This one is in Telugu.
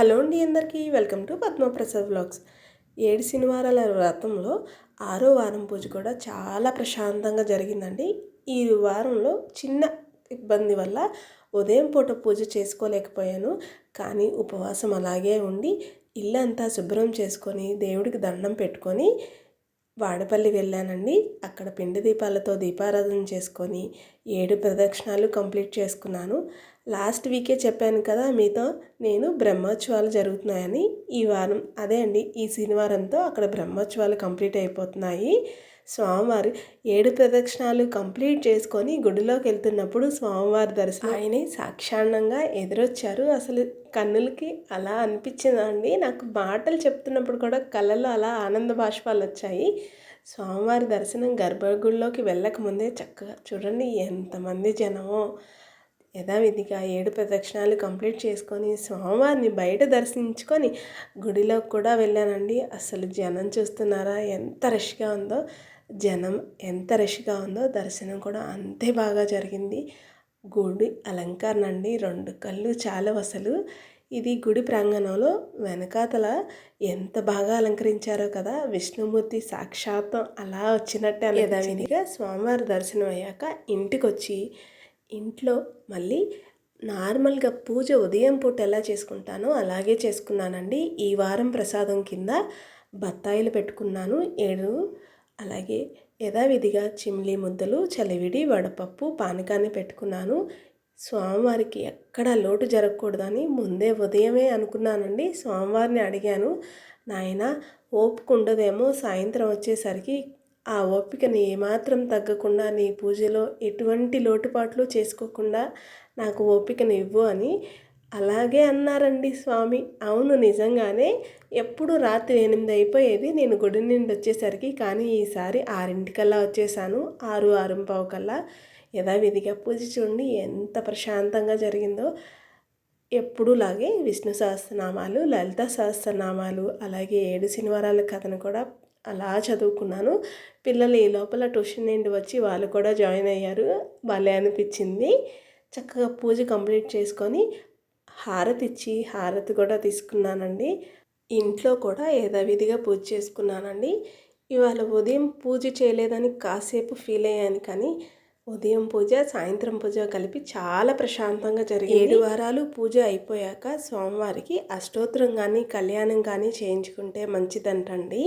హలో అండి అందరికీ వెల్కమ్ టు పద్మప్రసాద్ వ్లాగ్స్. ఏడు శనివారాల వ్రతంలో ఆరో వారం పూజ కూడా చాలా ప్రశాంతంగా జరిగిందండి. ఈ వారంలో చిన్న ఇబ్బంది వల్ల ఉదయం పూట పూజ చేసుకోలేకపోయాను. కానీ ఉపవాసం అలాగే ఉండి ఇల్లంతా శుభ్రం చేసుకొని దేవుడికి దండం పెట్టుకొని వాడపల్లి వెళ్ళానండి. అక్కడ పిండి దీపాలతో దీపారాధన చేసుకొని ఏడు ప్రదక్షిణాలు కంప్లీట్ చేసుకున్నాను. లాస్ట్ వీకే చెప్పాను కదా మీతో నేను బ్రహ్మోత్సవాలు జరుగుతున్నాయని. ఈ వారం అదే అండి ఈ శనివారంతో అక్కడ బ్రహ్మోత్సవాలు కంప్లీట్ అయిపోతున్నాయి. స్వామివారు ఏడు ప్రదక్షిణాలు కంప్లీట్ చేసుకొని గుడిలోకి వెళ్తున్నప్పుడు స్వామివారి దర్శనం ఆయనే సాక్షాణంగా ఎదురొచ్చారు. అసలు కన్నులకి అలా అనిపించిందండి నాకు మాటలు చెప్తున్నప్పుడు కూడా కళ్ళలో అలా ఆనంద బాష్పాలు వచ్చాయి. స్వామివారి దర్శనం గర్భగుడిలోకి వెళ్ళకముందే చక్కగా చూడండి ఎంతమంది జనమో. యథావిధిగా ఏడు ప్రదక్షిణాలు కంప్లీట్ చేసుకొని స్వామివారిని బయట దర్శించుకొని గుడిలోకి కూడా వెళ్ళానండి. అసలు జనం చూస్తున్నారా ఎంత రష్గా ఉందో జనం ఎంత రష్గా ఉందో దర్శనం కూడా అంతే బాగా జరిగింది. గుడి అలంకరణ అండి రెండు కళ్ళు చాలా అసలు. ఇది గుడి ప్రాంగణంలో వెనకాతల ఎంత బాగా అలంకరించారో కదా విష్ణుమూర్తి సాక్షాత్తం అలా వచ్చినట్టే యథావిధిగా స్వామివారి దర్శనం అయ్యాక ఇంటికి వచ్చి ఇంట్లో మళ్ళీ నార్మల్గా పూజ ఉదయం పూట ఎలా చేసుకుంటానో అలాగే చేసుకున్నానండి. ఈ వారం ప్రసాదం కింద బత్తాయిలు పెట్టుకున్నాను ఏడు అలాగే యథావిధిగా చిమ్లీ ముద్దలు చలివిడి వడపప్పు పానకాన్ని పెట్టుకున్నాను. స్వామివారికి ఎక్కడా లోటు జరగకూడదని ముందే ఉదయమే అనుకున్నానండి. స్వామివారిని అడిగాను నాయన ఓపిక ఉండదేమో సాయంత్రం వచ్చేసరికి ఆ ఓపికని ఏమాత్రం తగ్గకుండా నీ పూజలో ఎటువంటి లోటుపాట్లు చేసుకోకుండా నాకు ఓపికని ఇవ్వు అని అలాగే అన్నారండి స్వామి. అవును నిజంగానే ఎప్పుడు రాత్రి ఎనిమిది అయిపోయేది. నేను గుడి నుండి వచ్చేసరికి కానీ ఈసారి ఆరింటికల్లా వచ్చేసాను. ఆరు ఆరు పావు కల్లా యథావిధిగా పూజ చూడండి ఎంత ప్రశాంతంగా జరిగిందో. ఎప్పుడులాగే విష్ణు సహస్రనామాలు లలిత సహస్రనామాలు అలాగే ఏడు శనివారాల కథను కూడా అలా చదువుకున్నాను. పిల్లలు ఈ లోపల ట్యూషన్ నుండి వచ్చి వాళ్ళు కూడా జాయిన్ అయ్యారు. వాళ్ళే అనిపించింది. చక్కగా పూజ కంప్లీట్ చేసుకొని హారతి ఇచ్చి హారతి కూడా తీసుకున్నానండి. ఇంట్లో కూడా యథావిధిగా పూజ చేసుకున్నానండి. ఇవాళ ఉదయం పూజ చేయలేదని కాసేపు ఫీల్ అయ్యాను కానీ ఉదయం పూజ సాయంత్రం పూజ కలిపి చాలా ప్రశాంతంగా జరిగింది. ఏడు వారాలు పూజ అయిపోయాక స్వామివారికి అష్టోత్తరం కానీ కళ్యాణం కానీ చేయించుకుంటే మంచిదంటండి.